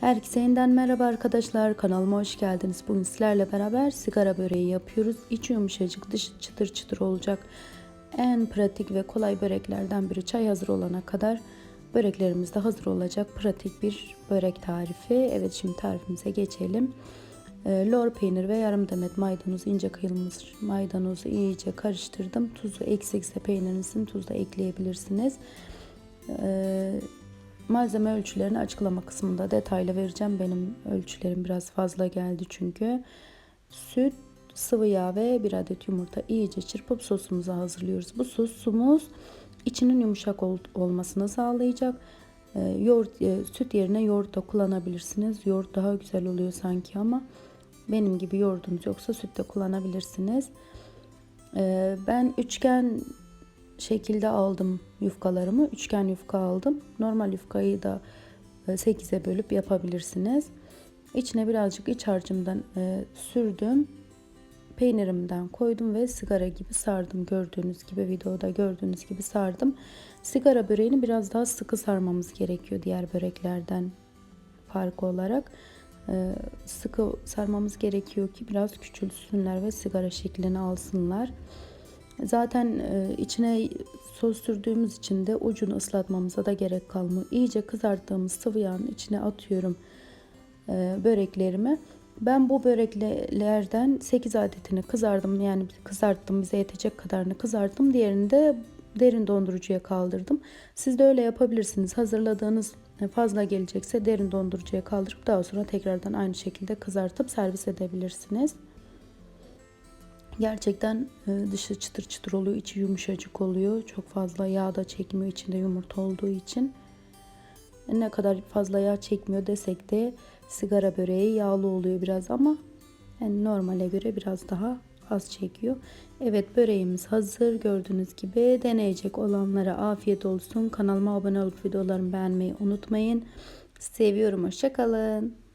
Herkese yeniden merhaba arkadaşlar. Kanalıma hoş geldiniz. Bugün sizlerle beraber sigara böreği yapıyoruz. İçi yumuşacık, dışı çıtır çıtır olacak. En pratik ve kolay böreklerden biri. Çay hazır olana kadar böreklerimiz de hazır olacak. Pratik bir börek tarifi. Evet şimdi tarifimize geçelim. Ee, Lor peynir ve yarım demet maydanoz, ince kıyılmış maydanozu iyice karıştırdım. Tuzu eksikse peynirinizin tuzu da ekleyebilirsiniz. Ee, Malzeme ölçülerini açıklama kısmında detaylı vereceğim. Benim ölçülerim biraz fazla geldi çünkü. Süt, sıvı yağ ve bir adet yumurta iyice çırpıp sosumuzu hazırlıyoruz. Bu sosumuz içinin yumuşak ol- olmasını sağlayacak. Ee, yoğurt, e, süt yerine yoğurt da kullanabilirsiniz. Yoğurt daha güzel oluyor sanki ama benim gibi yoğurdunuz yoksa süt de kullanabilirsiniz. Ee, ben üçgen şekilde aldım yufkalarımı. Üçgen yufka aldım. Normal yufkayı da 8'e bölüp yapabilirsiniz. İçine birazcık iç harcımdan e, sürdüm. Peynirimden koydum ve sigara gibi sardım. Gördüğünüz gibi videoda gördüğünüz gibi sardım. Sigara böreğini biraz daha sıkı sarmamız gerekiyor diğer böreklerden farkı olarak. E, sıkı sarmamız gerekiyor ki biraz küçülsünler ve sigara şeklini alsınlar. Zaten e, içine sos sürdüğümüz için de ucunu ıslatmamıza da gerek kalmıyor. İyice kızarttığımız sıvı yağın içine atıyorum e, böreklerimi. Ben bu böreklerden 8 adetini kızardım. Yani kızarttım bize yetecek kadarını kızarttım. Diğerini de derin dondurucuya kaldırdım. Siz de öyle yapabilirsiniz. Hazırladığınız fazla gelecekse derin dondurucuya kaldırıp daha sonra tekrardan aynı şekilde kızartıp servis edebilirsiniz. Gerçekten e, dışı çıtır çıtır oluyor, içi yumuşacık oluyor. Çok fazla yağ da çekmiyor içinde yumurta olduğu için. E, Ne kadar fazla yağ çekmiyor desek de sigara böreği yağlı oluyor biraz ama yani normale göre biraz daha az çekiyor. Evet böreğimiz hazır. Gördüğünüz gibi deneyecek olanlara afiyet olsun. Kanalıma abone olup videolarımı beğenmeyi unutmayın. Seviyorum. Hoşçakalın.